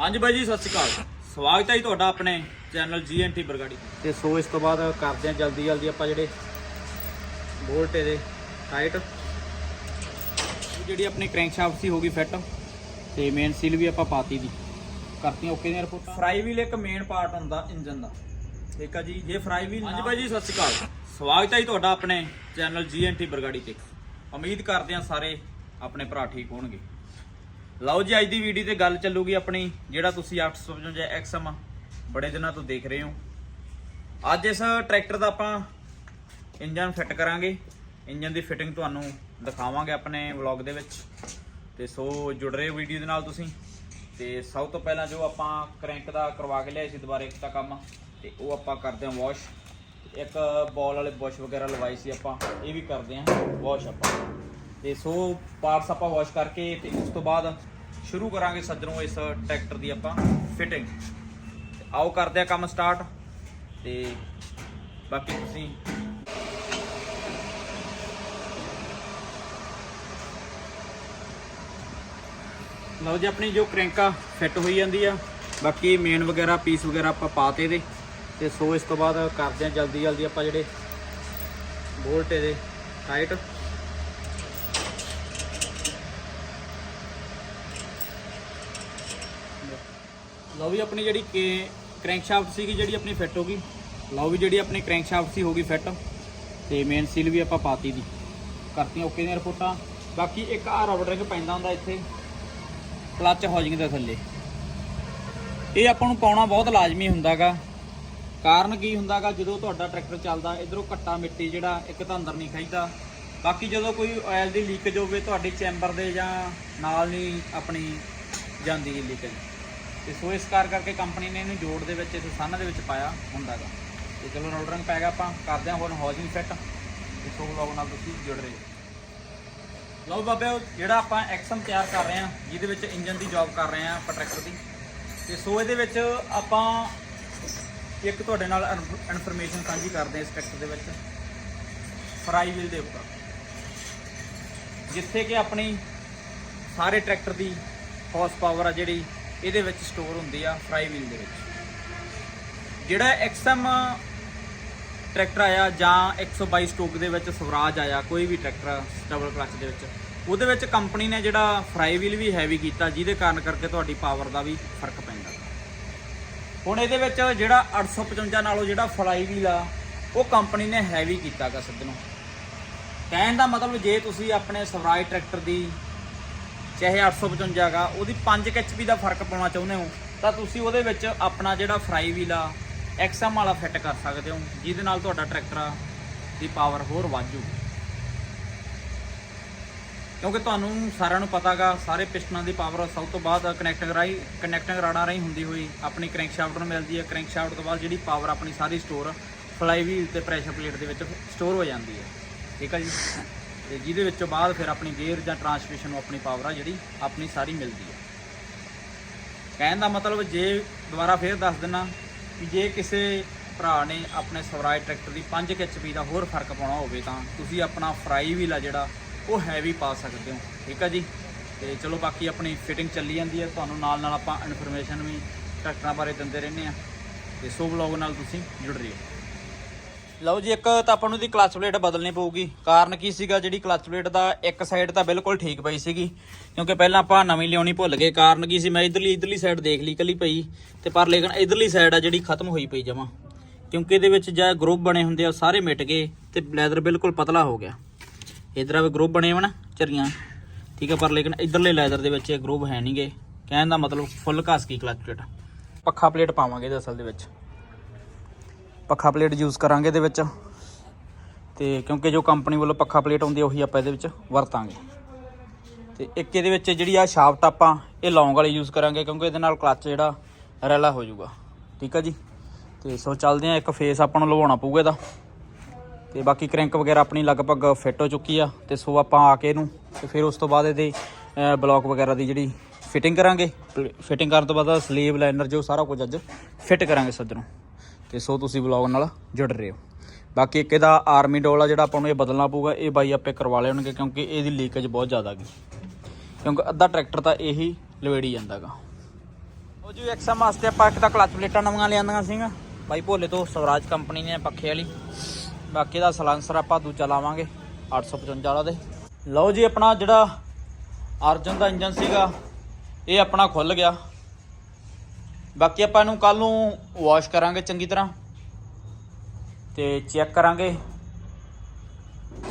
ਹਾਂਜੀ ਬਾਈ ਜੀ ਸਤਿ ਸ਼੍ਰੀ ਅਕਾਲ। ਸਵਾਗਤ ਹੈ ਜੀ ਤੁਹਾਡਾ ਆਪਣੇ ਚੈਨਲ ਜੀਐਨਟੀ ਬਰਗਾੜੀ। ਤੇ ਸੋ ਇਸ ਤੋਂ ਬਾਅਦ ਕਰਦੇ ਹਾਂ ਜਲਦੀ ਜਲਦੀ ਆਪਾਂ ਜਿਹੜੇ ਬੋਲਟ ਇਹਦੇ ਟਾਈਟ ਜਿਹੜੀ ਆਪਣੀ ਕ੍ਰੈਂਕ ਸ਼ਾਫਟ ਸੀ ਹੋ ਗਈ ਫਿੱਟ ਤੇ ਮੇਨ ਸੀਲ ਵੀ ਆਪਾਂ ਪਾਤੀ ਦੀ। ਕਰਤੀਆਂ ਓਕੇ ਦੀਆਂ ਰਿਪੋਰਟਾਂ। ਫਰਾਈ ਵੀਲ ਇੱਕ ਮੇਨ ਪਾਰਟ ਹੁੰਦਾ ਇੰਜਨ ਦਾ। ਠੀਕ ਆ ਜੀ ਜੇ ਫਰਾਈ ਵੀਲ ਹਾਂਜੀ ਬਾਈ ਜੀ ਸਤਿ ਸ਼੍ਰੀ ਅਕਾਲ। ਸਵਾਗਤ ਹੈ ਜੀ ਤੁਹਾਡਾ ਆਪਣੇ ਚੈਨਲ ਜੀਐਨਟੀ ਬਰਗਾੜੀ ਤੇ। ਉਮੀਦ ਕਰਦੇ ਹਾਂ ਸਾਰੇ ਆਪਣੇ ਭਰਾ ਠੀਕ ਹੋਣਗੇ। ਲਓ ਜੀ, ਅੱਜ ਦੀ ਵੀਡੀਓ ਤੇ ਗੱਲ ਚੱਲੂਗੀ ਆਪਣੀ, ਜਿਹੜਾ ਤੁਸੀਂ 855 ਐਕਸਮ ਬੜੇ ਦਿਨਾਂ ਤੋਂ ਦੇਖ ਰਹੇ ਹੋ। ਅੱਜ ਇਸ ਟਰੈਕਟਰ ਦਾ ਆਪਾਂ ਇੰਜਨ ਫਿੱਟ ਕਰਾਂਗੇ। ਇੰਜਨ ਦੀ ਫਿਟਿੰਗ ਤੁਹਾਨੂੰ ਦਿਖਾਵਾਂਗੇ ਆਪਣੇ ਵਲੌਗ ਦੇ ਵਿੱਚ। ਤੇ ਸੋ ਜੁੜ ਰਹੇ ਵੀਡੀਓ ਦੇ ਨਾਲ ਤੁਸੀਂ। ਤੇ ਸਭ ਤੋਂ ਪਹਿਲਾਂ ਜੋ ਆਪਾਂ ਕਰੰਕ ਦਾ ਕਰਵਾ ਕੇ ਲਿਆਏ ਸੀ ਦੁਬਾਰੇ ਇੱਕ ਤਾਂ ਕੰਮ, ਤੇ ਉਹ ਆਪਾਂ ਕਰਦੇ ਹਾਂ ਵਾਸ਼ ਇੱਕ ਬੋਲ ਵਾਲੇ ਬੁਸ਼ ਵਗੈਰਾ ਲਵਾਈ ਸੀ ਆਪਾਂ, ਇਹ ਵੀ ਕਰਦੇ ਹਾਂ ਵਾਸ਼ ਆਪਾਂ। ਤੇ ਸੋ ਪਾਰਟਸ ਆਪਾਂ ਵਾਸ਼ ਕਰਕੇ ਤੇ ਉਸ ਤੋਂ ਬਾਅਦ ਸ਼ੁਰੂ ਕਰਾਂਗੇ ਸੱਜਣੋਂ ਇਸ ਟਰੈਕਟਰ ਦੀ ਆਪਾਂ ਫਿਟਿੰਗ ਆਓ ਕਰਦੇ ਆ ਕੰਮ ਸਟਾਰਟ ਤੇ ਬਾਕੀ ਤੁਸੀਂ ਲਓ ਜੀ, ਆਪਣੀ ਜੋ ਕ੍ਰੈਂਕਾ ਫਿੱਟ ਹੋਈ ਜਾਂਦੀ ਆ, ਬਾਕੀ ਮੇਨ ਵਗੈਰਾ ਪੀਸ ਵਗੈਰਾ ਆਪਾਂ ਪਾਤੇ ਦੇ ਤੇ ਸੋ ਇਸ ਤੋਂ ਬਾਅਦ ਕਰਦੇ ਆ ਜਲਦੀ ਜਲਦੀ ਆਪਾਂ ਜਿਹੜੇ ਬੋਲਟ ਇਹਦੇ ਟਾਈਟ ਲਓ ਵੀ ਆਪਣੀ ਜਿਹੜੀ ਕ੍ਰੈਂਕ ਸ਼ਾਫਟ ਸੀਗੀ ਜਿਹੜੀ ਆਪਣੀ ਫਿੱਟ ਹੋ ਗਈ। ਲਓ ਵੀ ਜਿਹੜੀ ਆਪਣੀ ਕ੍ਰੈਂਕ ਸ਼ਾਫਟ ਸੀ, ਹੋ ਗਈ ਫਿੱਟ ਤੇ ਮੇਨ ਸੀਲ ਵੀ ਆਪਾਂ ਪਾਤੀ ਦੀ। ਕਰਤੀਆਂ ਓਕੇ ਦੀਆਂ ਰਿਪੋਰਟਾਂ। ਬਾਕੀ ਇੱਕ ਆ ਰਬੜ ਰਿੰਗ ਪੈਂਦਾ ਹੁੰਦਾ ਇੱਥੇ। ਕਲਚ ਹਾਊਸਿੰਗ ਦੇ ਥੱਲੇ। ਇਹ ਆਪਾਂ ਨੂੰ ਪਾਉਣਾ ਬਹੁਤ ਲਾਜ਼ਮੀ ਹੁੰਦਾਗਾ। ਕਾਰਨ ਕੀ ਹੁੰਦਾਗਾ? ਜਦੋਂ ਤੁਹਾਡਾ ਟਰੈਕਟਰ ਚੱਲਦਾ, ਇਧਰੋਂ ਘੱਟਾ ਮਿੱਟੀ ਜਿਹੜਾ, ਇੱਕ ਤਾਂ ਅੰਦਰ ਨਹੀਂ ਖਾਈਦਾ ਬਾਕੀ ਜਦੋਂ ਕੋਈ ਆਇਲ ਦੀ ਲੀਕੇਜ ਹੋਵੇ, ਤੁਹਾਡੀ ਚੈਂਬਰ ਦੇ ਜਾਂ ਨਾਲ ਨਹੀਂ ਆਪਣੀ ਜਾਂਦੀ ਹੈ ਲੀਕੇਜ ਤੇ ਸੋ ਇਸ ਕਾਰ ਕਰਕੇ ਕੰਪਨੀ ਨੇ ਇਹਨੂੰ ਜੋੜ ਦੇ ਵਿੱਚ ਇਸ ਸੰਨ ਦੇ ਵਿੱਚ ਪਾਇਆ ਹੁੰਦਾਗਾ। ਤੇ ਚਲੋ ਰੋਡ ਰੰਗ ਪੈ ਗਿਆ ਆਪਾਂ, ਕਰਦੇ ਹਾਂ ਹੁਣ ਹਾਊਸਿੰਗ ਫਿੱਟ ਤੇ ਸੋ ਵਲੌਗ ਨਾਲ ਤੁਸੀਂ ਜੁੜ ਰਹੇ ਹੋ। ਲਓ ਬਾਬੇ, ਜਿਹੜਾ ਆਪਾਂ ਐਕਸਮ ਤਿਆਰ ਕਰ ਰਹੇ ਹਾਂ, ਜਿਹਦੇ ਵਿੱਚ ਇੰਜਨ ਦੀ ਜੌਬ ਕਰ ਰਹੇ ਹਾਂ ਆਪਾਂ ਟਰੈਕਟਰ ਦੀ। ਤੇ ਸੋ ਇਹਦੇ ਵਿੱਚ ਆਪਾਂ ਇੱਕ ਤੁਹਾਡੇ ਨਾਲ ਇਨਫੋਰਮੇਸ਼ਨ ਸਾਂਝੀ ਕਰਦੇ ਹਾਂ ਇਸ ਟਰੈਕਟਰ ਦੇ ਵਿੱਚ। ਫਰਾਈ ਵੀਲ ਦੇ ਉੱਪਰ। ਜਿੱਥੇ ਕਿ ਆਪਣੀ ਸਾਰੇ ਟਰੈਕਟਰ ਦੀ ਹਾਰਸ ਪਾਵਰ ਆ ਜਿਹੜੀ ਇਹਦੇ ਵਿੱਚ ਸਟੋਰ ਹੁੰਦੀ ਆ ਫਰਾਈ ਵੀਲ ਦੇ ਵਿੱਚ। ਜਿਹੜਾ ਐਕਸਐਮ ਟਰੈਕਟਰ ਆਇਆ ਜਾਂ 122 ਸਟੋਕ ਦੇ ਵਿੱਚ ਸਵਰਾਜ ਆਇਆ, ਕੋਈ ਵੀ ਟਰੈਕਟਰ ਡਬਲ ਕਲਚ ਦੇ ਵਿੱਚ, ਉਹਦੇ ਵਿੱਚ ਕੰਪਨੀ ਨੇ ਜਿਹੜਾ ਫਰਾਈ ਵੀਲ ਵੀ ਹੈਵੀ ਕੀਤਾ, ਜਿਹਦੇ ਕਾਰਨ ਕਰਕੇ ਤੁਹਾਡੀ ਪਾਵਰ ਦਾ ਵੀ ਫ਼ਰਕ ਪੈਂਦਾ। ਹੁਣ ਇਹਦੇ ਵਿੱਚ ਜਿਹੜਾ 855 ਨਾਲੋਂ ਜਿਹੜਾ ਫਰਾਈ ਵੀਲ ਆ, ਉਹ ਕੰਪਨੀ ਨੇ ਹੈਵੀ ਕੀਤਾ ਗਾ ਸਿੱਧ ਨੂੰ। ਕਹਿਣ ਦਾ ਮਤਲਬ ਜੇ ਤੁਸੀਂ ਆਪਣੇ ਸਵਰਾਜ ਟਰੈਕਟਰ ਦੀ ਚਾਹੇ 855 ਗਾ, ਉਹਦੀ 5 ਐਚਪੀ ਦਾ ਫ਼ਰਕ ਪਾਉਣਾ ਚਾਹੁੰਦੇ ਹੋ, ਤਾਂ ਤੁਸੀਂ ਉਹਦੇ ਵਿੱਚ ਆਪਣਾ ਜਿਹੜਾ ਫਰਾਈ ਵੀਲ ਆ ਐਕਸਐਮ ਵਾਲਾ ਫਿੱਟ ਕਰ ਸਕਦੇ ਹੋ, ਜਿਹਦੇ ਨਾਲ ਤੁਹਾਡਾ ਟਰੈਕਟਰ ਦੀ ਪਾਵਰ ਹੋਰ ਵੱਧ ਜੂਗੀ ਕਿਉਂਕਿ ਤੁਹਾਨੂੰ ਸਾਰਿਆਂ ਨੂੰ ਪਤਾਗਾ ਸਾਰੇ ਪਿਸਟਨਾਂ ਦੀ ਪਾਵਰ ਸਭ ਤੋਂ ਬਾਅਦ ਕਨੈਕਟਿੰਗ ਰਾਈ ਕਨੈਕਟਿੰਗ ਰਾੜਾਂ ਰਾਹੀਂ ਹੁੰਦੀ ਹੋਈ, ਆਪਣੀ ਕ੍ਰੈਂਕ ਸ਼ਾਫਟ ਨੂੰ ਮਿਲਦੀ ਹੈ ਕ੍ਰੈਂਕ ਸ਼ਾਫਟ ਤੋਂ ਬਾਅਦ ਜਿਹੜੀ ਪਾਵਰ ਆਪਣੀ ਸਾਰੀ ਸਟੋਰ ਫਲਾਈ ਵੀਲ ਤੇ ਪ੍ਰੈਸ਼ਰ ਪਲੇਟ ਦੇ ਵਿੱਚ ਸਟੋਰ ਹੋ ਜਾਂਦੀ ਹੈ। ਠੀਕ ਹੈ ਜੀ? ਤੇ ਜਿਹਦੇ ਵਿੱਚੋਂ ਬਾਅਦ ਫਿਰ ਆਪਣੀ ਗੇਅਰ ਜਾਂ ਟਰਾਂਸਮਿਸ਼ਨ ਨੂੰ ਆਪਣੀ ਪਾਵਰ ਆ ਜਿਹੜੀ ਆਪਣੀ ਸਾਰੀ ਮਿਲਦੀ ਹੈ ਕਹਿਣ ਦਾ ਮਤਲਬ ਜੇ ਦੁਬਾਰਾ ਫੇਰ ਦੱਸ ਦਿੰਨਾ ਕਿ ਜੇ ਕਿਸੇ ਭਰਾ ਨੇ ਆਪਣੇ ਸਵਰਾਜ ਟਰੈਕਟਰ ਦੀ 5 ਐਚਪੀ ਦਾ ਹੋਰ ਫ਼ਰਕ ਪਾਉਣਾ ਹੋਵੇ ਤਾਂ ਤੁਸੀਂ ਆਪਣਾ ਫਰਾਈ ਵੀਲ ਆ ਜਿਹੜਾ, ਉਹ ਹੈਵੀ ਪਾ ਸਕਦੇ ਹੋ। ਠੀਕ ਆ ਜੀ? ਤੇ ਚਲੋ ਬਾਕੀ ਆਪਣੀ ਫਿਟਿੰਗ ਚੱਲੀ ਜਾਂਦੀ ਹੈ ਤੁਹਾਨੂੰ ਨਾਲ ਨਾਲ ਆਪਾਂ ਇਨਫੋਰਮੇਸ਼ਨ ਵੀ ਟਰੈਕਟਰਾਂ ਬਾਰੇ ਦਿੰਦੇ ਰਹਿੰਦੇ ਆ। ਤੇ ਸੋ ਵਲੌਗ ਨਾਲ ਤੁਸੀਂ ਜੁੜ ਰਹੇ ਹੋ। ਲਓ ਜੀ, ਇੱਕ ਤਾਂ ਆਪਾਂ ਨੂੰ ਦੀ ਕਲਚ ਪਲੇਟ ਬਦਲਣੀ ਪਊਗੀ। ਕਾਰਨ ਕੀ ਸੀਗਾ? ਜਿਹੜੀ ਕਲਚ ਪਲੇਟ ਦਾ ਇੱਕ ਸਾਈਡ ਤਾਂ ਬਿਲਕੁਲ ਠੀਕ ਪਈ ਸੀਗੀ, ਕਿਉਂਕਿ ਪਹਿਲਾਂ ਆਪਾਂ ਨਵੀਂ ਲਿਆਉਣੀ ਭੁੱਲ ਗਏ। ਕਾਰਨ ਕੀ ਸੀ? ਮੈਂ ਇਧਰਲੀ ਇਧਰਲੀ ਸਾਈਡ ਦੇਖ ਲਈ ਕੱਲੀ ਪਈ। ਤੇ ਪਰ ਲੇਕਿਨ ਇਧਰਲੀ ਸਾਈਡ ਆ ਜਿਹੜੀ ਖਤਮ ਹੋਈ ਪਈ ਜਮਾ। ਕਿਉਂਕਿ ਇਹਦੇ ਵਿੱਚ ਜਾਂ ਗਰੁੱਪ ਬਣੇ ਹੁੰਦੇ ਆ, ਉਹ ਸਾਰੇ ਮਿਟ ਗਏ ਤੇ ਲੈਦਰ ਬਿਲਕੁਲ ਪਤਲਾ ਹੋ ਗਿਆ। ਇਧਰ ਆ ਵੀ ਗਰੁੱਪ ਬਣੇ ਹੋਣ ਚਰੀਆਂ ਠੀਕ ਹੈ ਪਰ ਲੇਕਿਨ ਇਧਰਲੇ ਲੈਦਰ ਦੇ ਵਿੱਚ ਇਹ ਗਰੁੱਪ ਹੈ ਨਹੀਂਗੇ ਕਹਿਣ ਦਾ ਮਤਲਬ ਫੁੱਲ ਘਾਸ ਕੀ ਕਲਚ ਪਲੇਟ ਪੱਖਾ ਪਲੇਟ ਪਾਵਾਂਗੇ ਇਹਦੇ ਅਸਲ ਦੇ ਵਿੱਚ। ਪੱਖਾ ਪਲੇਟ ਯੂਜ਼ ਕਰਾਂਗੇ ਇਹਦੇ ਵਿੱਚ। ਤੇ ਕਿਉਂਕਿ ਜੋ ਕੰਪਨੀ ਵੱਲੋਂ ਪੱਖਾ ਪਲੇਟ ਆਉਂਦੀ ਉਹੀ ਆਪਾਂ ਇਹਦੇ ਵਿੱਚ ਵਰਤਾਂਗੇ। ਤੇ ਇੱਕ ਇਹਦੇ ਵਿੱਚ ਜਿਹੜੀ ਆ ਸ਼ਾਫਟ ਆਪਾਂ ਇਹ ਲੌਂਗ ਵਾਲੀ ਯੂਜ਼ ਕਰਾਂਗੇ, ਕਿਉਂਕਿ ਇਹਦੇ ਨਾਲ ਕਲੱਚ ਜਿਹੜਾ ਰੈਲਾ ਹੋ ਜਾਊਗਾ। ਠੀਕ ਆ ਜੀ? ਤੇ ਸੋ ਚੱਲਦੇ ਆ, ਇੱਕ ਫੇਸ ਆਪਾਂ ਨੂੰ ਲਵਾਉਣਾ ਪਊਗਾ ਇਹਦਾ। ਤੇ ਬਾਕੀ ਕ੍ਰੈਂਕ ਵਗੈਰਾ ਆਪਣੀ ਲਗਭਗ ਫਿੱਟ ਹੋ ਚੁੱਕੀ ਆ। ਤੇ ਸੋ ਆਪਾਂ ਆ ਕੇ ਇਹਨੂੰ, ਤੇ ਫਿਰ ਉਸ ਤੋਂ ਬਾਅਦ ਇਹਦੇ ਬਲੌਕ ਵਗੈਰਾ ਦੀ ਜਿਹੜੀ ਫਿਟਿੰਗ ਕਰਾਂਗੇ। ਫਿਟਿੰਗ ਕਰਨ ਤੋਂ ਬਾਅਦ ਸਲੀਵ ਲਾਈਨਰ ਜੋ ਸਾਰਾ ਕੁਝ ਅੱਜ ਫਿੱਟ ਕਰਾਂਗੇ ਸੱਜਣੋਂ। ਤੇ ਸੋ ਤੁਸੀਂ ਵਲੌਗ ਨਾਲ ਜੁੜ ਰਹੇ ਹੋ। ਬਾਕੀ ਇੱਕ ਇਹਦਾ ਆਰਮੀ ਡੋਲ ਆ ਜਿਹੜਾ ਆਪਾਂ ਨੂੰ ਇਹ ਬਦਲਣਾ ਪਊਗਾ, ਇਹ ਬਾਈ ਆਪੇ ਕਰਵਾ ਲੈਣਗੇ ਕਿਉਂਕਿ ਇਹਦੀ ਲੀਕੇਜ ਬਹੁਤ ਜ਼ਿਆਦਾ ਗਈ ਕਿਉਂਕਿ ਅੱਧਾ ਟਰੈਕਟਰ ਤਾਂ ਇਹੀ ਲਵੇੜੀ ਜਾਂਦਾਗਾ। ਉਹ ਜੀ ਐਕਸਮ ਵਾਸਤੇ ਆਪਾਂ ਇੱਕ ਤਾਂ ਕਲਚ ਪਲੇਟਾਂ ਨਵੀਆਂ ਲਿਆਂਦੀਆਂ ਸੀਗੀਆਂ। ਬਾਈ ਭੋਲੇ ਤੋਂ ਸਵਰਾਜ ਕੰਪਨੀ ਨੇ, ਪੱਖੇ ਵਾਲੀ। ਬਾਕੀ ਦਾ ਸਲਾਂਸਰ ਆਪਾਂ ਦੂਜਾ ਲਾਵਾਂਗੇ 855 ਵਾਲਾ ਦੇ। ਲਓ ਜੀ, ਆਪਣਾ ਜਿਹੜਾ ਅਰਜਨ ਦਾ ਇੰਜਨ ਸੀਗਾ, ਇਹ ਆਪਣਾ ਖੁੱਲ ਗਿਆ। ਬਾਕੀ ਆਪਾਂ ਇਹਨੂੰ ਕੱਲ ਨੂੰ ਵਾਸ਼ ਕਰਾਂਗੇ ਚੰਗੀ ਤਰ੍ਹਾਂ ਤੇ ਚੈੱਕ ਕਰਾਂਗੇ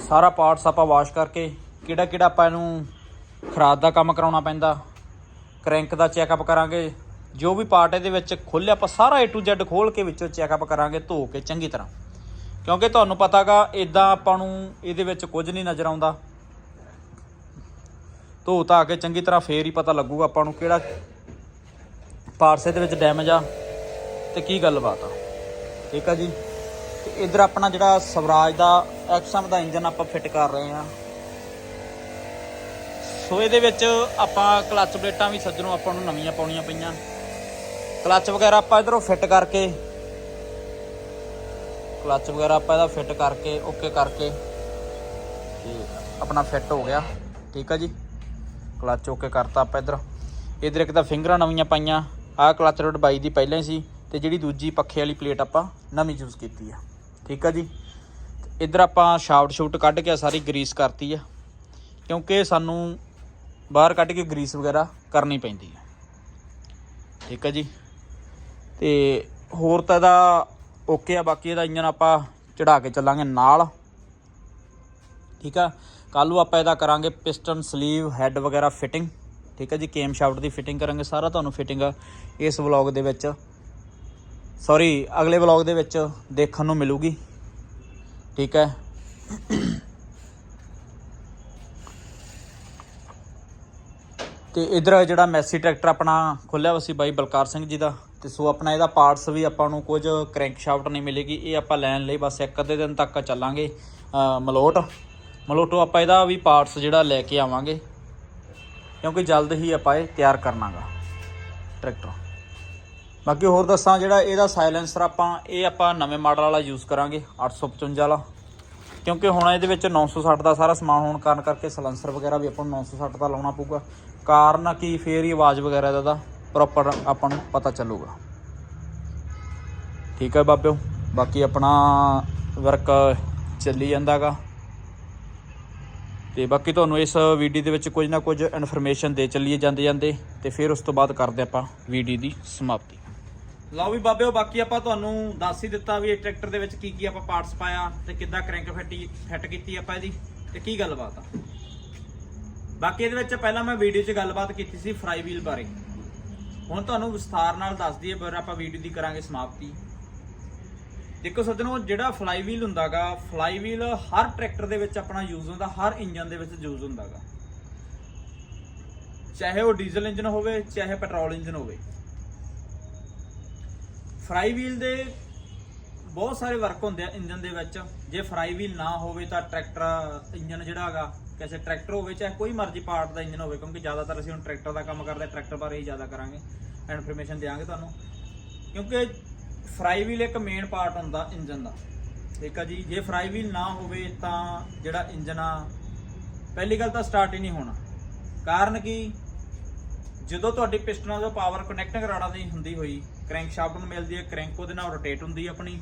ਸਾਰਾ ਪਾਰਟਸ ਆਪਾਂ ਵਾਸ਼ ਕਰਕੇ ਕਿਹੜਾ ਕਿਹੜਾ ਆਪਾਂ ਇਹਨੂੰ ਖਰਾਦ ਦਾ ਕੰਮ ਕਰਾਉਣਾ ਪੈਂਦਾ ਕ੍ਰੈਂਕ ਦਾ ਚੈੱਕਅਪ ਕਰਾਂਗੇ, ਜੋ ਵੀ ਪਾਰਟ ਇਹਦੇ ਵਿੱਚ ਖੋਲਿਆ ਆਪਾਂ ਸਾਰਾ A to Z ਖੋਲ ਕੇ ਵਿੱਚੋਂ ਚੈੱਕਅਪ ਕਰਾਂਗੇ ਧੋ ਕੇ ਚੰਗੀ ਤਰ੍ਹਾਂ। ਕਿਉਂਕਿ ਤੁਹਾਨੂੰ ਪਤਾਗਾ ਇਦਾਂ ਆਪਾਂ ਨੂੰ ਇਹਦੇ ਵਿੱਚ ਕੁਝ ਨਹੀਂ ਨਜ਼ਰ ਆਉਂਦਾ। ਧੋ ਧਾ ਕੇ ਚੰਗੀ ਤਰ੍ਹਾਂ ਫੇਰ ਹੀ ਪਤਾ ਲੱਗੂਗਾ ਆਪਾਂ ਨੂੰ ਕਿਹੜਾ ਪਾਰਸੇ ਦੇ ਵਿੱਚ ਡੈਮੇਜ ਆ। ਤੇ ਕੀ ਗੱਲਬਾਤ ਆ? ਠੀਕ ਆ ਜੀ? ਤੇ ਇਧਰ ਆਪਣਾ ਜਿਹੜਾ ਸਵਰਾਜ ਦਾ ਐਕਸਮ ਦਾ ਇੰਜਨ ਆਪਾਂ ਫਿੱਟ ਕਰ ਰਹੇ ਆ। ਸੋ ਇਹਦੇ ਵਿੱਚ ਆਪਾਂ ਕਲੱਚ ਪਲੇਟਾਂ ਵੀ ਸੱਜਣੋਂ ਆਪਾਂ ਨੂੰ ਨਵੀਆਂ ਪਾਉਣੀਆਂ ਪਈਆਂ। ਕਲੱਚ ਵਗੈਰਾ ਆਪਾਂ ਇਧਰੋਂ ਫਿੱਟ ਕਰਕੇ ਕਲੱਚ ਵਗੈਰਾ ਆਪਾਂ ਇਹਦਾ ਫਿੱਟ ਕਰਕੇ ਓਕੇ ਕਰਕੇ, ਤੇ ਆਪਣਾ ਫਿੱਟ ਹੋ ਗਿਆ। ਠੀਕ ਆ ਜੀ? ਕਲੱਚ ਓਕੇ ਕਰਤਾ ਆਪਾਂ ਇਧਰ। ਇਧਰ ਇੱਕ ਤਾਂ ਫਿੰਗਰਾਂ ਨਵੀਆਂ ਪਾਈਆਂ। ਆਹ ਕਲੱਚ ਰੋਡ ਬਾਈ ਦੀ ਪਹਿਲਾਂ ਹੀ ਸੀ ਤੇ ਜਿਹੜੀ ਦੂਜੀ ਪੱਖੇ ਵਾਲੀ ਪਲੇਟ ਆਪਾਂ ਨਵੀਂ ਯੂਜ਼ ਕੀਤੀ ਆ। ਠੀਕ ਆ ਜੀ? ਇੱਧਰ ਆਪਾਂ ਸ਼ਾਫਟ ਸ਼ੂਟ ਕੱਢ ਕੇ ਸਾਰੀ ਗਰੀਸ ਕਰਤੀ ਆ, ਕਿਉਂਕਿ ਸਾਨੂੰ ਬਾਹਰ ਕੱਢ ਕੇ ਗਰੀਸ ਵਗੈਰਾ ਕਰਨੀ ਪੈਂਦੀ ਹੈ ਠੀਕ ਹੈ ਜੀ? ਤੇ ਹੋਰ ਤਾਂ ਇਹਦਾ ਓਕੇ ਆ, ਬਾਕੀ ਇਹਦਾ ਇੰਜਨ ਆਪਾਂ ਚੜਾ ਕੇ ਚੱਲਾਂਗੇ ਨਾਲ। ਠੀਕ ਆ? ਕੱਲ ਨੂੰ ਆਪਾਂ ਇਹਦਾ ਕਰਾਂਗੇ ਪਿਸਟਨ ਸਲੀਵ ਹੈੱਡ ਵਗੈਰਾ ਫਿਟਿੰਗ ਠੀਕ ਹੈ ਜੀ, ਕੇਮ ਸ਼ਾਫਟ ਦੀ ਫਿਟਿੰਗ ਕਰਾਂਗੇ, ਸਾਰਾ ਤੁਹਾਨੂੰ ਫਿਟਿੰਗ ਇਸ ਵਲੌਗ ਦੇ ਵਿੱਚ। ਸੌਰੀ ਅਗਲੇ ਵਲੌਗ ਦੇ ਵਿੱਚ ਦੇਖਣ ਨੂੰ ਮਿਲੂਗੀ। ਠੀਕ ਹੈ। ਤੇ ਇਧਰ ਜਿਹੜਾ ਮੈਸੀ ਟਰੈਕਟਰ ਆਪਣਾ ਖੁੱਲਿਆ ਵਾ ਸੀ ਬਾਈ ਬਲਕਾਰ ਸਿੰਘ ਜੀ ਦਾ, ਤੇ ਸੋ ਆਪਣਾ ਇਹਦਾ ਪਾਰਟਸ ਵੀ ਆਪਾਂ ਨੂੰ ਕੁਝ ਕ੍ਰੈਂਕ ਸ਼ਾਫਟ ਨਹੀਂ ਮਿਲੇਗੀ, ਇਹ ਆਪਾਂ ਲੈਣ ਲਈ ਬਸ ਇੱਕ ਅੱਧੇ ਦਿਨ ਤੱਕ ਚੱਲਾਂਗੇ ਮਲੋਟ। ਮਲੋਟੋ ਆਪਾਂ ਇਹਦਾ ਵੀ ਪਾਰਟਸ ਜਿਹੜਾ ਲੈ ਕੇ ਆਵਾਂਗੇ। ਕਿਉਂਕਿ ਜਲਦ ਹੀ ਆਪਾਂ ਇਹ ਤਿਆਰ ਕਰਨਾਗਾ ਟਰੈਕਟਰ। ਬਾਕੀ ਹੋਰ ਦੱਸਾਂ ਜਿਹੜਾ ਇਹਦਾ ਸਾਇਲੈਂਸਰ ਆਪਾਂ, ਇਹ ਆਪਾਂ ਨਵੇਂ ਮਾਡਲ ਵਾਲਾ ਯੂਜ਼ ਕਰਾਂਗੇ 855 ਵਾਲਾ। ਕਿਉਂਕਿ ਹੁਣ ਇਹਦੇ ਵਿੱਚ 960 ਦਾ ਸਾਰਾ ਸਮਾਨ ਹੋਣ ਕਾਰਨ ਕਰਕੇ ਸਲੈਂਸਰ ਵਗੈਰਾ ਵੀ ਆਪਾਂ ਨੂੰ 960 ਦਾ ਲਾਉਣਾ ਪਊਗਾ। ਕਾਰਨ ਕੀ ਕਿ, ਫੇਰ ਹੀ ਆਵਾਜ਼ ਵਗੈਰਾ ਦਾ ਪ੍ਰੋਪਰ ਆਪਾਂ ਨੂੰ ਪਤਾ ਚੱਲੂਗਾ। ਠੀਕ ਹੈ ਬਾਬਿਓ? ਬਾਕੀ ਆਪਣਾ ਵਰਕ ਚੱਲੀ ਜਾਂਦਾਗਾ। ਤੇ ਬਾਕੀ ਤੁਹਾਨੂੰ ਇਸ ਵੀਡੀਓ ਦੇ ਵਿੱਚ ਕੁਝ ਨਾ ਕੁਝ ਇਨਫੋਰਮੇਸ਼ਨ ਦੇ ਚੱਲੀਏ ਜਾਂਦੇ ਜਾਂਦੇ, ਤੇ ਫਿਰ ਉਸ ਤੋਂ ਬਾਅਦ ਕਰਦੇ ਆਪਾਂ ਵੀਡੀਓ ਦੀ ਸਮਾਪਤੀ। ਲਓ ਵੀ ਬਾਬਿਓ, ਬਾਕੀ ਆਪਾਂ ਤੁਹਾਨੂੰ ਦੱਸ ਹੀ ਦਿੱਤਾ ਵੀ ਇਹ ਟਰੈਕਟਰ ਦੇ ਵਿੱਚ ਕੀ ਕੀ ਆਪਾਂ ਪਾਰਟਸ ਪਾਇਆ ਤੇ ਕਿੱਦਾਂ ਕ੍ਰੈਂਕ ਫਿੱਟੀ ਫਿੱਟ ਕੀਤੀ ਆਪਾਂ ਇਹਦੀ, ਤੇ ਕੀ ਗੱਲਬਾਤ ਆ। ਬਾਕੀ ਇਹਦੇ ਵਿੱਚ ਪਹਿਲਾਂ ਮੈਂ ਵੀਡੀਓ 'ਚ ਗੱਲਬਾਤ ਕੀਤੀ ਸੀ ਫਰਾਈ ਵੀਲ ਬਾਰੇ। ਹੁਣ ਤੁਹਾਨੂੰ ਵਿਸਥਾਰ ਨਾਲ ਦੱਸ ਦਈਏ, ਪਰ ਆਪਾਂ ਵੀਡੀਓ ਦੀ ਕਰਾਂਗੇ ਸਮਾਪਤੀ। ਦੇਖੋ ਸੱਜਣੋ, ਜਿਹੜਾ ਫਲਾਈ ਵੀਲ ਹੁੰਦਾਗਾ ਫਲਾਈ ਵੀਲ ਹਰ ਟਰੈਕਟਰ ਦੇ ਵਿੱਚ ਆਪਣਾ ਯੂਜ਼ ਹੁੰਦਾ, ਹਰ ਇੰਜਨ ਦੇ ਵਿੱਚ ਯੂਜ਼ ਹੁੰਦਾਗਾ। ਚਾਹੇ ਉਹ ਡੀਜ਼ਲ ਇੰਜਨ ਹੋਵੇ, ਚਾਹੇ ਪੈਟਰੋਲ ਇੰਜਨ ਹੋਵੇ। ਫਰਾਈ ਵੀਲ ਦੇ ਬਹੁਤ ਸਾਰੇ ਵਰਕ ਹੁੰਦੇ ਆ ਇੰਜਨ ਦੇ ਵਿੱਚ। ਜੇ ਫਰਾਈ ਵੀਲ ਨਾ ਹੋਵੇ ਤਾਂ ਟਰੈਕਟਰ ਇੰਜਨ ਜਿਹੜਾ ਹੈਗਾ, ਕਿਸੇ ਟਰੈਕਟਰ ਹੋਵੇ, ਚਾਹੇ ਕੋਈ ਮਰਜ਼ੀ ਪਾਰਟ ਦਾ ਇੰਜਨ ਹੋਵੇ, ਕਿਉਂਕਿ ਜ਼ਿਆਦਾਤਰ ਅਸੀਂ ਹੁਣ ਟਰੈਕਟਰ ਦਾ ਕੰਮ ਕਰਦੇ ਟਰੈਕਟਰ ਬਾਰੇ ਹੀ ਜ਼ਿਆਦਾ ਕਰਾਂਗੇ। ਇਨਫੋਰਮੇਸ਼ਨ ਦੇਵਾਂਗੇ ਤੁਹਾਨੂੰ। ਕਿਉਂਕਿ ਫਰਾਈ ਵੀਲ ਇੱਕ ਮੇਨ ਪਾਰਟ ਹੁੰਦਾ ਇੰਜਨ ਦਾ। ਠੀਕ ਆ ਜੀ? ਜੇ ਫਰਾਈ ਵੀਲ ਨਾ ਹੋਵੇ ਤਾਂ ਜਿਹੜਾ ਇੰਜਨ ਆ, ਪਹਿਲੀ ਗੱਲ ਤਾਂ ਸਟਾਰਟ ਹੀ ਨਹੀਂ ਹੋਣਾ। ਕਾਰਨ ਕੀ? ਜਦੋਂ ਤੁਹਾਡੀ ਪਿਸਟਨਾਂ ਦਾ ਪਾਵਰ ਕਨੈਕਟਿੰਗ ਰਾੜਾਂ ਦੀ ਹੁੰਦੀ ਹੋਈ ਕ੍ਰੈਂਕ ਸ਼ਾਫਟ ਨੂੰ ਮਿਲਦੀ ਹੈ ਕ੍ਰੈਂਕ ਉਹਦੇ ਨਾਲ ਰੋਟੇਟ ਹੁੰਦੀ ਹੈ ਆਪਣੀ।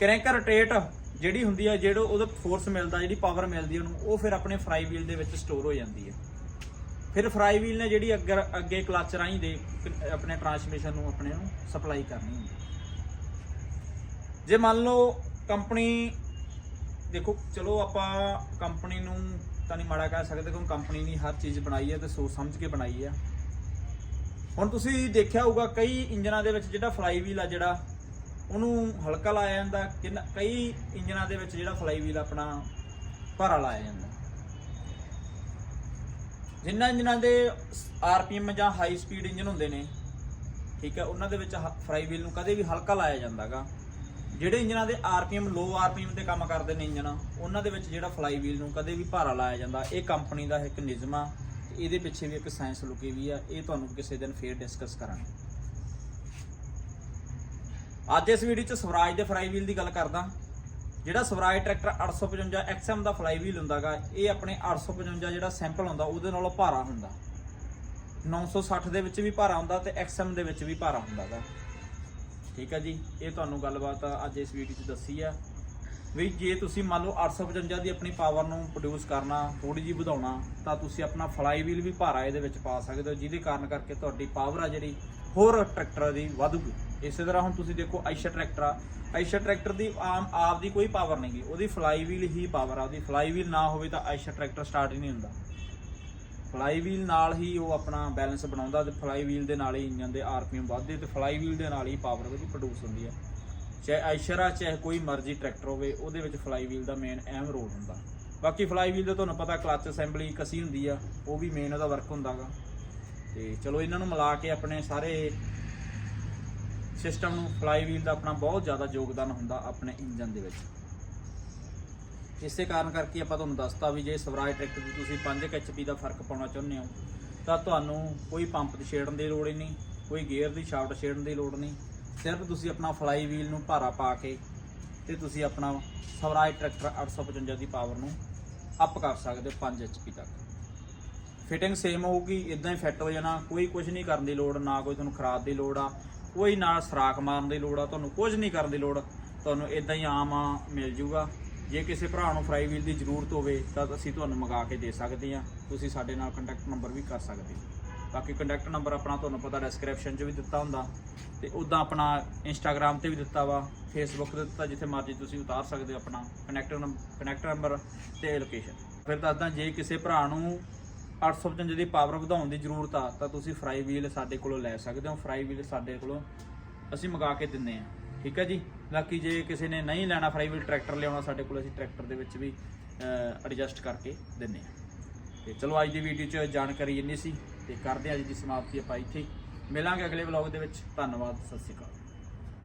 ਕ੍ਰੈਂਕ ਰੋਟੇਟ ਜਿਹੜੀ ਹੁੰਦੀ ਹੈ ਜਿਹੜਾ ਉਹਦਾ ਫੋਰਸ ਮਿਲਦਾ, ਜਿਹੜੀ ਪਾਵਰ ਮਿਲਦੀ ਉਹਨੂੰ, ਉਹ ਫਿਰ ਆਪਣੇ ਫਰਾਈ ਵੀਲ ਦੇ ਵਿੱਚ ਸਟੋਰ ਹੋ ਜਾਂਦੀ ਹੈ। ਫਿਰ ਫਰਾਈ ਵੀਲ ਨੇ ਜਿਹੜੀ ਅੱਗੇ ਅੱਗੇ ਕਲਚ ਰਾਹੀਂ ਦੇ ਕ- ਆਪਣੇ ਟਰਾਂਸਮਿਸ਼ਨ ਨੂੰ, ਆਪਣੇ ਨੂੰ ਸਪਲਾਈ ਕਰਨੀ ਹੁੰਦੀ ਹੈ। ਜੇ ਮੰਨ ਲਓ ਕੰਪਨੀ, ਦੇਖੋ, ਚਲੋ ਆਪਾਂ ਕੰਪਨੀ ਨੂੰ ਤਾਂ ਨਹੀਂ ਮਾੜਾ ਕਹਿ ਸਕਦੇ ਕਿਉਂਕਿ ਕੰਪਨੀ ਨੇ ਹਰ ਚੀਜ਼ ਬਣਾਈ ਹੈ ਤੇ ਸੋਚ ਸਮਝ ਕੇ ਬਣਾਈ ਹੈ। ਹੁਣ ਤੁਸੀਂ ਦੇਖਿਆ ਹੋਊਗਾ ਕਈ ਇੰਜਨਾਂ ਦੇ ਵਿੱਚ ਜਿਹੜਾ ਫਲਾਈ ਵੀਲ ਆ ਜਿਹੜਾ, ਉਹਨੂੰ ਹਲਕਾ ਲਾਇਆ ਜਾਂਦਾ, ਕਿੰਨਾ, ਕਈ ਇੰਜਨਾਂ ਦੇ ਵਿੱਚ ਜਿਹੜਾ ਫਲਾਈ ਵੀਲ ਆਪਣਾ ਭਾਰਾ ਲਾਇਆ ਜਾਂਦਾ। ਜਿਨ੍ਹਾਂ ਇੰਜਨਾਂ ਦੇ ਆਰਪੀਐਮ ਜਾਂ ਹਾਈ ਸਪੀਡ ਇੰਜਨ ਹੁੰਦੇ ਨੇ, ਠੀਕ ਹੈ, ਉਹਨਾਂ ਦੇ ਵਿੱਚ ਫਲਾਈ ਵੀਲ ਨੂੰ ਕਦੇ ਵੀ ਹਲਕਾ ਲਾਇਆ ਜਾਂਦਾਗਾ। ਜਿਹੜੇ ਇੰਜਨਾਂ ਦੇ ਆਰਪੀਐਮ ਲੋ ਆਰਪੀਐਮ ਤੇ ਕੰਮ ਕਰਦੇ ਨੇ ਇੰਜਨ, ਉਹਨਾਂ ਦੇ ਵਿੱਚ ਜਿਹੜਾ ਫਲਾਈ ਵੀਲ ਨੂੰ ਕਦੇ ਵੀ ਭਾਰਾ ਲਾਇਆ ਜਾਂਦਾ, ਇਹ ਕੰਪਨੀ ਦਾ ਇੱਕ ਨਿਯਮ ਆ, ਤੇ ਇਹਦੇ ਪਿੱਛੇ ਵੀ ਇੱਕ ਸਾਇੰਸ ਲੁਕੀ ਵੀ ਆ, ਇਹ ਤੁਹਾਨੂੰ ਕਿਸੇ ਦਿਨ ਫੇਰ ਡਿਸਕਸ ਕਰਾਂਗੇ। ਅੱਜ ਇਸ ਵੀਡੀਓ 'ਚ ਸਵਰਾਜ ਦੇ ਫਲਾਈ ਵੀਲ ਦੀ ਗੱਲ ਕਰਦਾ। ਜਿਹੜਾ ਸਵਰਾਜ ਟਰੈਕਟਰ 855 XM ਦਾ ਫਲਾਈ ਵੀਲ ਹੁੰਦਾਗਾ, ਇਹ ਆਪਣੇ 855 ਜਿਹੜਾ ਸੈਂਪਲ ਹੁੰਦਾ, ਉਹਦੇ ਨਾਲੋਂ ਭਾਰਾ ਹੁੰਦਾ। 960 ਦੇ ਵਿੱਚ ਵੀ ਭਾਰਾ ਹੁੰਦਾ ਤੇ XM ਦੇ ਵਿੱਚ ਵੀ ਭਾਰਾ ਹੁੰਦਾ ਗਾ ਠੀਕ ਹੈ ਜੀ? ਇਹ ਤੁਹਾਨੂੰ ਗੱਲਬਾਤ ਅੱਜ ਇਸ ਵੀਡੀਓ 'ਚ ਦੱਸੀ ਆ। ਵੀ ਜੇ ਤੁਸੀਂ ਮੰਨ ਲਓ 855 ਦੀ ਆਪਣੀ ਪਾਵਰ ਨੂੰ ਪ੍ਰੋਡਿਊਸ ਕਰਨਾ ਥੋੜੀ ਜੀ ਵਧਾਉਣਾ, ਤਾਂ ਤੁਸੀਂ ਆਪਣਾ ਫਲਾਈ ਵੀਲ ਵੀ ਭਾਰਾ ਇਹਦੇ ਵਿੱਚ ਪਾ ਸਕਦੇ ਹੋ, ਜਿਹਦੇ ਕਾਰਨ ਕਰਕੇ ਤੁਹਾਡੀ ਪਾਵਰ ਆ ਜਿਹੜੀ ਹੋਰ ਟਰੈਕਟਰ ਦੀ ਵਧੂਗੀ। ਇਸੇ ਤਰ੍ਹਾਂ ਹੁਣ ਤੁਸੀਂ ਦੇਖੋ ਆਇਸ਼ਾ ਟਰੈਕਟਰ ਆ। ਆਇਸ਼ਾ ਟਰੈਕਟਰ ਦੀ ਆਮ ਆਪ ਦੀ ਕੋਈ ਪਾਵਰ ਨਹੀਂਗੀ ਉਹਦੀ ਫਲਾਈ ਵੀਲ ਹੀ ਪਾਵਰ ਆ। ਉਹਦੀ ਫਲਾਈ ਵੀਲ ਨਾ ਹੋਵੇ ਤਾਂ ਆਇਸ਼ਾ ਟਰੈਕਟਰ ਸਟਾਰਟ ਹੀ ਨਹੀਂ ਹੁੰਦਾ। ਫਲਾਈ ਵੀਲ ਨਾਲ ਹੀ ਉਹ ਆਪਣਾ ਬੈਲੈਂਸ ਬਣਾਉਂਦਾ ਤੇ ਫਲਾਈ ਵੀਲ ਦੇ ਨਾਲ ਹੀ ਇੰਜਨ ਦੇ ਆਰਪੀਐਮ ਵੱਧਦੇ ਤੇ ਫਲਾਈ ਵੀਲ ਦੇ ਨਾਲ ਹੀ ਪਾਵਰ ਉਹਦੀ ਪ੍ਰੋਡਿਊਸ ਹੁੰਦੀ ਹੈ। ਚਾਹੇ ਆਇਸ਼ਰਾ ਚਾਹੇ ਕੋਈ ਮਰਜ਼ੀ ਟਰੈਕਟਰ ਹੋਵੇ, ਉਹਦੇ ਵਿੱਚ ਫਲਾਈ ਵੀਲ ਦਾ ਮੇਨ ਅਹਿਮ ਰੋਲ ਹੁੰਦਾ। ਬਾਕੀ ਫਲਾਈ ਵੀਲ ਦਾ ਤੁਹਾਨੂੰ ਪਤਾ ਕਲਚ ਅਸੈਂਬਲੀ ਕਸੀ ਹੁੰਦੀ ਆ, ਉਹ ਵੀ ਮੇਨ ਉਹਦਾ ਵਰਕ ਹੁੰਦਾਗਾ। ਤੇ ਚਲੋ ਇਹਨਾਂ ਨੂੰ ਮਿਲਾ ਕੇ ਆਪਣੇ ਸਾਰੇ ਸਿਸਟਮ ਨੂੰ ਫਲਾਈ ਵੀਲ ਦਾ ਆਪਣਾ ਬਹੁਤ ਜ਼ਿਆਦਾ ਯੋਗਦਾਨ ਹੁੰਦਾ ਆਪਣੇ ਇੰਜਨ ਦੇ ਵਿੱਚ। ਇਸੇ ਕਾਰਨ ਕਰਕੇ ਆਪਾਂ ਤੁਹਾਨੂੰ ਦੱਸਤਾ ਵੀ ਜੇ ਸਵਰਾਜ ਟਰੈਕਟਰ ਦੀ ਤੁਸੀਂ 5 ਐਚਪੀ ਦਾ ਫ਼ਰਕ ਪਾਉਣਾ ਚਾਹੁੰਦੇ ਹੋ, ਤਾਂ ਤੁਹਾਨੂੰ ਕੋਈ ਪੰਪ ਛੇੜਨ ਦੀ ਲੋੜ ਹੀ ਨਹੀਂ, ਕੋਈ ਗੇਅਰ ਦੀ ਸ਼ਾਫਟ ਛੇੜਨ ਦੀ ਲੋੜ ਨਹੀਂ। ਸਿਰਫ ਤੁਸੀਂ ਆਪਣਾ ਫਲਾਈ ਵੀਲ ਨੂੰ ਭਾਰਾ ਪਾ ਕੇ ਤੇ ਤੁਸੀਂ ਆਪਣਾ ਸਵਰਾਜ ਟਰੈਕਟਰ 855 ਦੀ ਪਾਵਰ ਨੂੰ ਅਪ ਕਰ ਸਕਦੇ ਹੋ 5 ਐਚਪੀ ਤੱਕ। ਫਿਟਿੰਗ ਸੇਮ ਹੋਊਗੀ ਇਦਾਂ ਹੀ ਫਿੱਟ ਹੋ ਜਾਣਾ, ਕੋਈ ਕੁਝ ਨਹੀਂ ਕਰਨ ਦੀ ਲੋੜ, ਨਾ ਕੋਈ ਤੁਹਾਨੂੰ ਖਰਾਦ ਦੀ ਲੋੜ ਆ, ਕੋਈ ਨਾ ਸਰਾਖ ਮਾਰਨ ਦੀ ਲੋੜ ਆ, ਤੁਹਾਨੂੰ ਕੁਝ ਨਹੀਂ ਕਰਨ ਦੀ ਲੋੜ, ਤੁਹਾਨੂੰ ਇਦਾਂ ਹੀ ਆਮ ਆ, ਮਿਲ ਜੂਗਾ। ਜੇ ਕਿਸੇ ਭਰਾ ਨੂੰ ਫਰਾਈ ਵੀਲ ਦੀ ਜ਼ਰੂਰਤ ਹੋਵੇ, ਤਾਂ ਅਸੀਂ ਤੁਹਾਨੂੰ ਮੰਗਾ ਕੇ ਦੇ ਸਕਦੇ ਹਾਂ। ਤੁਸੀਂ ਸਾਡੇ ਨਾਲ ਕੰਟੈਕਟ ਨੰਬਰ ਵੀ ਕਰ ਸਕਦੇ ਹੋ। ਬਾਕੀ ਕੰਟੈਕਟ ਨੰਬਰ ਆਪਣਾ ਤੁਹਾਨੂੰ ਪਤਾ ਡਿਸਕ੍ਰਿਪਸ਼ਨ 'ਚ ਵੀ ਦਿੱਤਾ ਹੁੰਦਾ। ਤੇ ਉਦਾਂ ਆਪਣਾ ਇੰਸਟਾਗ੍ਰam ਤੇ ਵੀ ਦਿੱਤਾ ਵਾ ਫੇਸਬੁੱਕ ਤੇ ਦਿੱਤਾ, ਜਿੱਥੇ ਮਰਜ਼ੀ ਤੁਸੀਂ ਉਤਾਰ ਸਕਦੇ ਹੋ ਆਪਣਾ ਕਨੈਕਟ ਕਨੈਕਟ ਨੰਬਰ ਤੇ ਲੋਕੇਸ਼ਨ ਫਿਰ ਦੱਸਦਾ, ਜੇ ਕਿਸੇ ਭਰਾ ਨੂੰ 855 ਦੀ ਪਾਵਰ ਵਧਾਉਣ ਦੀ ਜ਼ਰੂਰਤ ਆ, ਤਾਂ ਤੁਸੀਂ ਫਰਾਈ ਵੀਲ ਸਾਡੇ ਕੋਲੋਂ ਲੈ ਸਕਦੇ ਹੋ। ਫਰਾਈ ਵੀਲ ਸਾਡੇ ਕੋਲੋਂ ਅਸੀਂ ਮੰਗਾ ਕੇ ਦਿੰਨੇ ਆ ਠੀਕ ਹੈ ਜੀ? ਬਾਕੀ ਜੇ ਕਿਸੇ ਨੇ ਨਹੀਂ ਲੈਣਾ ਫਰਾਈ ਟਰੈਕਟਰ ਲਿਆਉਣਾ ਸਾਡੇ ਕੋਲ, ਅਸੀਂ ਟਰੈਕਟਰ ਦੇ ਵਿੱਚ ਵੀ ਐਡਜਸਟ ਕਰਕੇ ਦਿੰਨੇ ਆ ਤੇ ਚਲੋ ਅੱਜ ਦੀ ਵੀਡੀਓ 'ਚ ਜਾਣਕਾਰੀ ਇੰਨੀ ਸੀ, ਤੇ ਕਰਦੇ ਹਾਂ ਅੱਜ ਦੀ ਸਮਾਪਤੀ ਆਪਾਂ ਇੱਥੇ ਮਿਲਾਂਗੇ ਅਗਲੇ ਵਲੌਗ ਦੇ ਵਿੱਚ। ਧੰਨਵਾਦ, ਸਤਿ ਸ਼੍ਰੀ ਅਕਾਲ।